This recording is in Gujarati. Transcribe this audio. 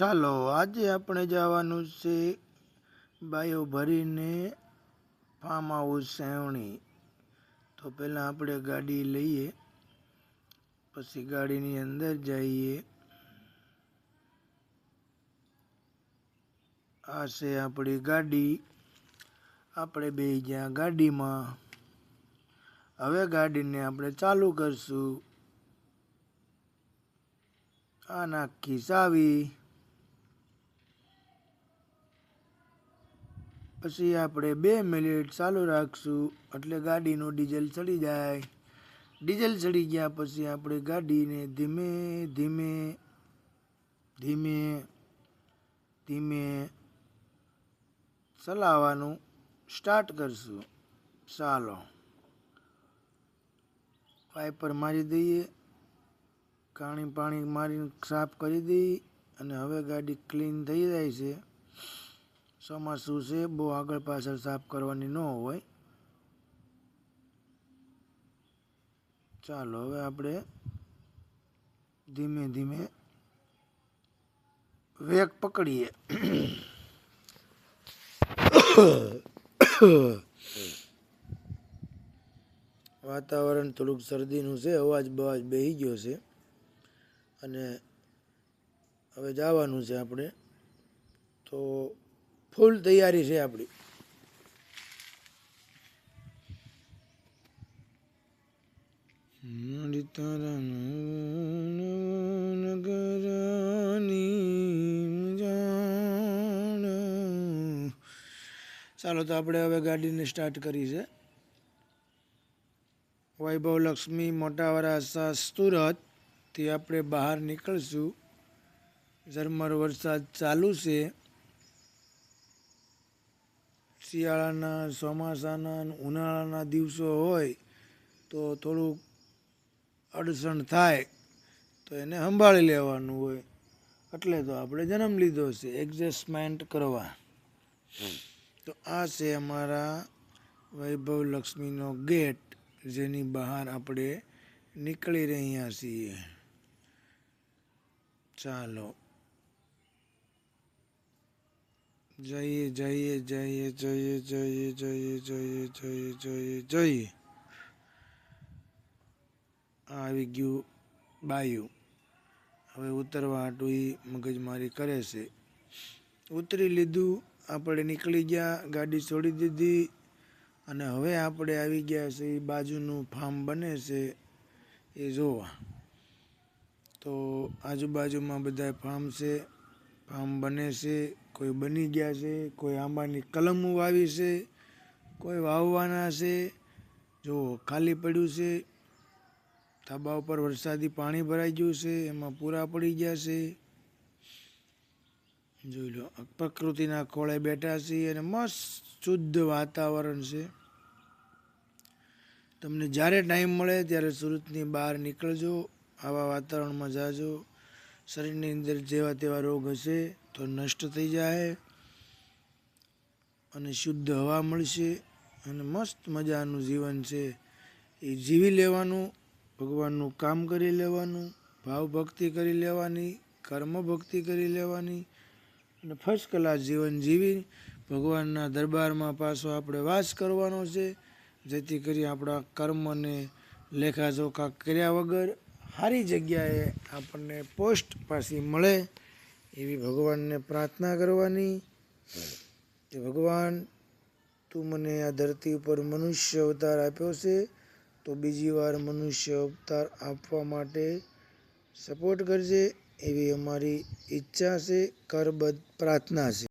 ચાલો, આજે આપણે જવાનું છે બાયો ભરીને ફાર્મ હાઉસ સેવણી. તો પહેલાં આપણે ગાડી લઈએ, પછી ગાડીની અંદર જઈએ. આ છે આપણી ગાડી. આપણે બે જ્યાં ગાડીમાં. હવે ગાડીને આપણે ચાલુ કરશું. આ નાખી ચાવી પછી આપણે બે મિનિટ ચાલુ રાખશું, એટલે ગાડીનું ડીઝલ ચડી જાય. ડીઝલ ચડી ગયા પછી આપણે ગાડીને ધીમે ધીમે ધીમે ધીમે ચલાવવાનું સ્ટાર્ટ કરશું. ચાલો. વાઇપર મારી દઈએ. કાણી પાણી મારીને સાફ કરી દઈએ અને હવે ગાડી ક્લીન થઈ જાય છે. ચોમાસું છે? બહુ આગળ પાછળ સાફ કરવાની ન હોય. ચાલો, હવે આપણે ધીમે ધીમે વેગ પકડીએ. વાતાવરણ થોડુંક શરદીનું છે, અવાજ બવાજ બેહી ગયો છે. અને હવે જવાનું છે આપણે. તો ફૂલ તૈયારી છે આપણી. ચાલો તો આપણે હવે ગાડીને સ્ટાર્ટ કરી છે. વૈભવ લક્ષ્મી મોટાવાળા સુરતથી આપણે બહાર નીકળશું. ઝરમર વરસાદ ચાલુ છે. શિયાળાના, ચોમાસાના ઉનાળાના દિવસો હોય તો થોડુંક અડચણ થાય, તો એને સંભાળી લેવાનું હોય. એટલે તો આપણે જન્મ લીધો છે, એડજસ્ટમેન્ટ કરવા. તો આ છે અમારા વૈભવ લક્ષ્મીનો ગેટ, જેની બહાર આપણે નીકળી રહ્યા છીએ. ચાલો. જઈએ જઈએ જઈએ જઈએ જઈએ જઈએ જઈએ જઈએ જઈએ જઈએ આવી ગયું બાયું. હવે ઉતરવા હાટું એ મગજમારી કરે છે. ઉતરી લીધું, આપણે નીકળી ગયા, ગાડી છોડી દીધી અને હવે આપણે આવી ગયા છે એ બાજુનું ફાર્મ બને છે, એ જોવા. તો આજુબાજુમાં બધા ફાર્મ છે. ફાર્મ બને છે, કોઈ બની ગયા છે, કોઈ આંબાની કલમો વાવી છે, કોઈ વાવવાના છે, જો ખાલી પડ્યું છે, ધાબા ઉપર વરસાદી પાણી ભરાઈ ગયું છે, એમાં પૂરા પડી ગયા છે. જોઈ લો પ્રકૃતિના ખોળે બેઠા છીએ અને મસ્ત શુદ્ધ વાતાવરણ છે. તમને જ્યારે ટાઈમ મળે ત્યારે સુરતની બહાર નીકળજો, આવા વાતાવરણમાં જાજો. શરીરની અંદર જેવા તેવા રોગ હશે તો નષ્ટ થઈ જાય અને શુદ્ધ હવા મળશે અને મસ્ત મજાનું જીવન છે. એ જીવી લેવાનું, ભગવાનનું કામ કરી લેવાનું ભાવ ભક્તિ કરી લેવાની કર્મ ભક્તિ કરી લેવાની અને ફર્સ્ટ ક્લાસ જીવન જીવી ભગવાનના દરબારમાં પાછો આપણે વાસ કરવાનો છે. જેથી કરી આપણા કર્મને લેખાજોખા કર્યા વગર સારી જગ્યાએ આપણને પોસ્ટ પાછી મળે એવી ભગવાનને પ્રાર્થના કરવાની કે ભગવાન, તું મને આ ધરતી ઉપર મનુષ્ય અવતાર આપ્યો છે, તો બીજી વાર મનુષ્ય અવતાર આપવા માટે સપોર્ટ કરજે એવી અમારી ઈચ્છા છે, કરબદ્ધ પ્રાર્થના છે.